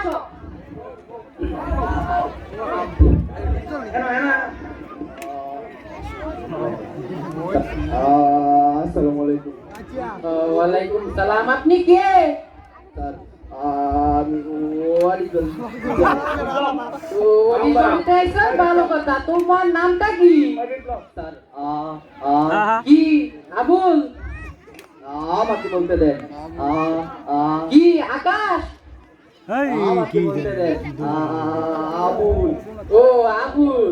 আসো আসসালামু আলাইকুম। ওয়ালাইকুম সালাম। আপনি কে? ভালো কথা। তোমার নামটা কি? স্যার আ আ কি? আবুল। আমাকে বলতে দেন। কি? আকাশ? আমাকে বলতে দেন আবুল। ও আবুল।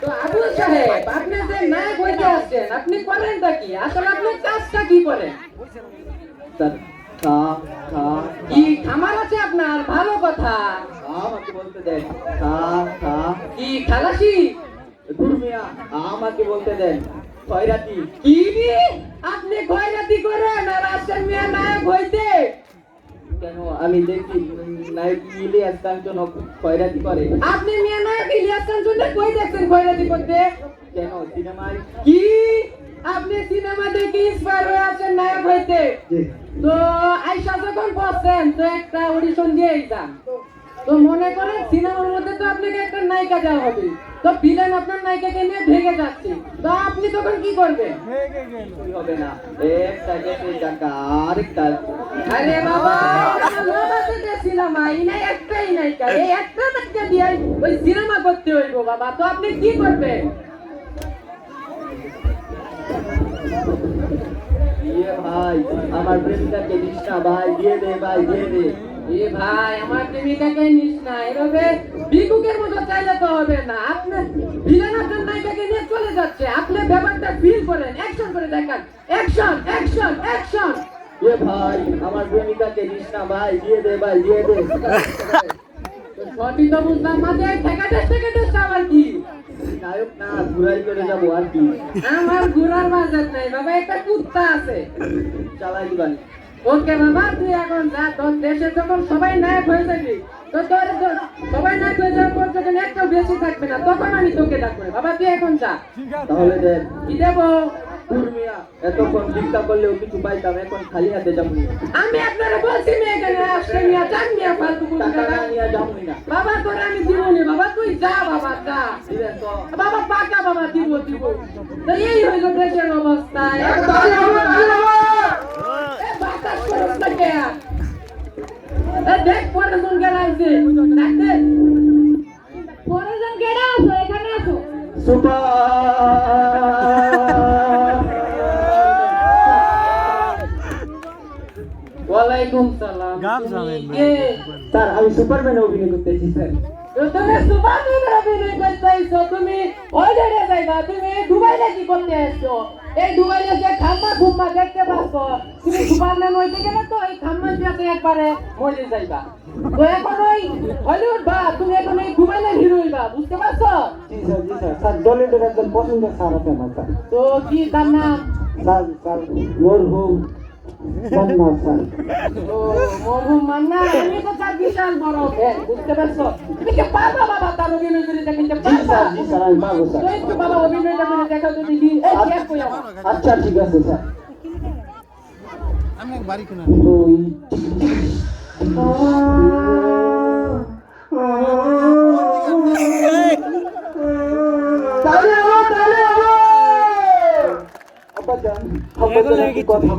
তো আবুল সাহেব আপনি যে নায়ক হইতে আসছেন আপনি করেনটা কি? আসলে আপনি কাজটা কি করেন? কি খামার আছে আপনার ভালো কথা। আমাকে বলতে দেন। কি খালাসি? দুর্মিয়া আমাকে বলতে দেন। খয়রাতি। কি আপনি খয়রাতি করেন আর আসছেন মিয়া নায়ক হইতে? কেন? আমি দেখি নায়ক ইলিয়াস কাঞ্চন খয়রাতি করে? আপনি মিয়া নায়ক ইলিয়াস কাঞ্চনকে কই দেখছেন খয়রাতি করতে? কেন? সিনেমায় কি? আপনি সিনেমা দেখে ইন্সপায়ার হয়ে আছেন নায়ক হইতে? তো আইসা যখন বসছেন তো একটা অডিশন দিয়ে যান। তো মনে করেন সিনেমার মধ্যে তো আপনাকে নায়িকা দেওয়া হবে। তো ভিলেন আপনার নায়িকাকে নিয়ে ভেগে যাচ্ছে। তো আপনি তখন কি করবেন? হবে না? একটা গেছে টাকা আরেকটা। আরে বাবা! সিনেমা ইনা একটাই নায়িকা। এই একটা নায়িকা দিয়ে ওই সিনেমা করতে হইব বাবা। তো আপনি কি করবেন? দিয়ে ভাই আমার প্রেমিকাকে দিস না ভাই দিয়ে দে ভাই দিয়ে দে। এ ভাই আমার প্রেমিকাকে নিস না এভাবে বিকুকের মতো চাইলে তো হবে না। আপনার ভিলেন আপনার নায়িকাকে নিয়ে চলে যাচ্ছে। আপনি ব্যাপারটা ফিল করেন অ্যাকশন করে দেখান। অ্যাকশন অ্যাকশন অ্যাকশন এ ভাই আমার প্রেমিকাকে দিস না ভাই দিয়ে দে ভাই দিয়ে দে। সবই তো বুঝলাম মাঝে ঠেকাতে ঠেকাতে আবার কি? নায়ক না ঘুরাই করে যাব আর কি? আমার ঘোরার বাজার নাই বাবা একটা কুত্তা আছে। চালাই দিবানি ওকে বাবা তুই এখন যা তোর দেশে যখন সবাই নায়ক হয়ে যাবি তো তোর সবাই নায়ক হয়ে যাওয়ার পর যখন একটা বেশি থাকবে না তখন আমি তোকে ডাকবো বাবা তুই এখন যা। তাহলে দেন কি দেবো? এতক্ষণ চিন্তা করলেও কিছু পাইতাম এখন খালি হাতে যাব আমি আপনারা বলছি মেয়ে এখানে আসলে মিয়া যান মিয়া ফালতু টাকা না। না নিয়ে যাব না। বাবা তোরে আমি দিব নি বাবা তুই যা বাবা যা। বাবা পাকা বাবা দিব দিব। তো এই হইল দেশের অবস্থা এ বাতাস করস না কে? এ দেখ পরে জন গেলা আছে? দেখ দেখ। পরে জন গেলা আছো? এখানে আছো? ওয়ালাইকুম সালাম। তুমি কে? স্যার আমি সুপারম্যান অভিনয় করতেছি স্যার। তুমি সুপারম্যান অভিনয় করতে আইছো তুমি ওই জায়গায় তুমি দুবাইলে কি করতে আসছো এই দুবাইলে যে খাম্মা খুম্মা দেখতে পাচ্ছ তুমি সুপারম্যান হইতে গেলে তো এই খাম্মা যাতে একবারে মরে যাইবা। তো এখন ওই হলিউড বা তুমি এখন এই দুবাইলে হিরো হইবা বুঝতে পারছ? জি স্যার জি স্যার। স্যার ডলিউডের একজন পছন্দের স্যার আছে আমার স্যার তো কি তার নাম? স্যার স্যার মরহুম। আচ্ছা ঠিক আছে স্যার আমি বাড়ি কোনা ওই কথা।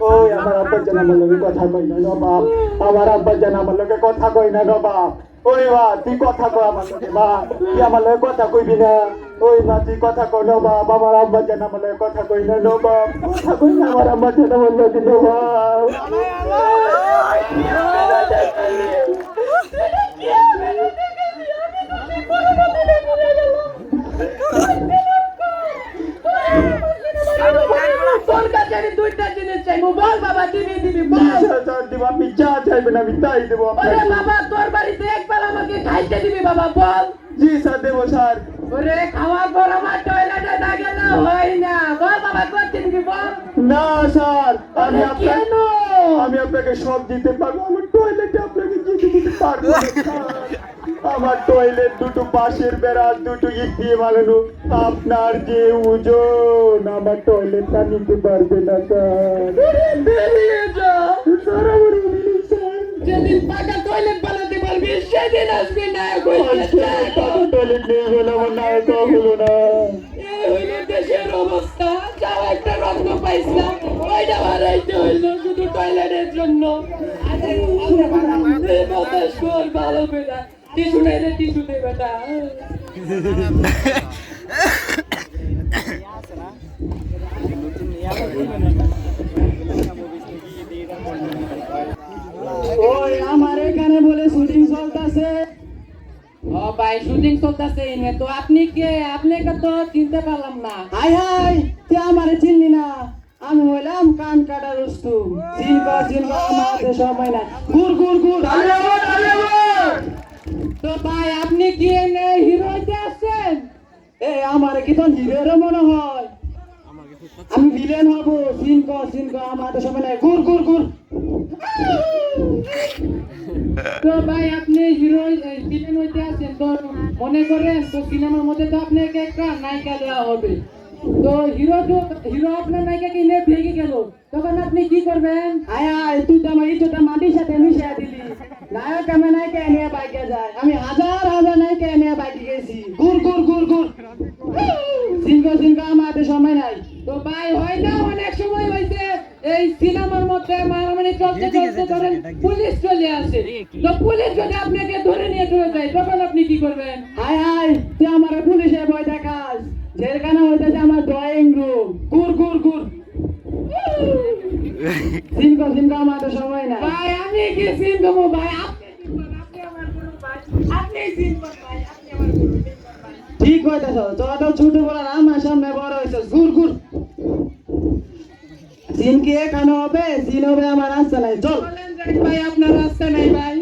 ওই, আমার আমার লগে কই না গো বাপ। আমার আব্বাজান আমার লগে কথা কই না গো বাপ। ওই মা, তুই কথা কই আমার লগে মা। তুই আমার লগে কথা কইবি না। ওই মা, তুই কথা কই না বাপ। আমার আব্বাজান আমার লগে কথা কই না গো বাপ। কথা কই না আমার আব্বাজান আমার লগে বাপ। আমি দুইটা জিনিস চাইব বল বাবা দিবি দিবি বল। স্যার, স্যার, দিব, আপনি যা চাইবেন আমি তাই দেবো ওরে আপনাকে। বাবা তোর বাড়িতে একবার আমাকে খাইতে দিবি বাবা বল। জি স্যার দেবো স্যার। ওরে খাওয়ার পর আমার টয়লেটে না গেলে হয় না। বল বাবা করতে দিবি বল। না স্যার আমি কেন? আমি আপনাকে সব দিতে পারব আমার টয়লেটে আপনাকে দিতে পারব। আমার টয়লেট দুটো পাশের বেড়া দুটো ইট দিয়ে বানানো আপনার যে ওজন আমার টয়লেটটা নিতে পারবে না আসবে টয়লেট নিয়ে গেলে আমার নায়ক হলো না দেশের অবস্থা যাও একটা রত্ন পাইছিলাম ওইটা বাড়াইতে হইল শুধু টয়লেটের জন্য আরে আরে বাতাস কর ভালো বেটা টিস্যু নেই রে টিস্যু দে বেটা। ওই আমার এখানে বলে শুটিং চলতেছে। ও ভাই শুটিং চলতেছে এনে তো আপনি কে? আপনাকে তো চিনতে পারলাম না। হাই হাই তুই আমারে চিনলি না? আমি হইলাম কান কাটা রস্তু। চিনব চিনব হাতে সময় নাই। তো ভাই আপনি কি এনে হিরো আসছেন এ, আমারে কি তোর হিরোর মনে হয়। আমি ভিলেন হব। চিনক চিনক আমার হাতে সময় নাই। গুর গুর গুর তো ভাই আপনি হিরো ভিলেন হইতে আছেন। তো মনে করেন তো সিনেমার মধ্যে তো আপনাকে একটা নায়িকা দেওয়া হবে। তো হিরো তো, হিরো আপনার নায়িকা কিনে ভেঙে গেল। তখন আপনি কি করবেন? আয় তুই তো আমার ইজ্জতটা মাটির সাথে মিশিয়ে দিলি। নায়ক আমি নায়িকা নিয়ে বাইকে যায়। আমি হাজার হাজার নায়িকা নিয়ে বাইকে গেছি। গুর গুর গুর গুর সিংহ সিংহ, আমার সময় নাই। তো ভাই হয় না অনেক সময় হয়েছে এই সিনেমার মধ্যে মারামারি চলতে চলতে ধরেন পুলিশ চলে আসে। তো পুলিশ যদি আপনাকে ধরে নিয়ে চলে যায় তখন আপনি কি করবেন? হায় হায় তুই আমার পুলিশে বই দেখাস। যেখানে হইতেছে আমার ড্রয়িং রুম গুর গুর গুর চিনক চিনক আমার হাতে সময় নাই। ভাই আমি কি সিন দেবো ভাই? আপনি ঠিক হইতেছ। তোরা তো ছোট বড় আমার সামনে বড় হয়েছে গুর গুর চিন কি এখানে হবে চিন হবে আমার রাস্তা নাই। চল। ভাই আপনার রাস্তা নাই ভাই।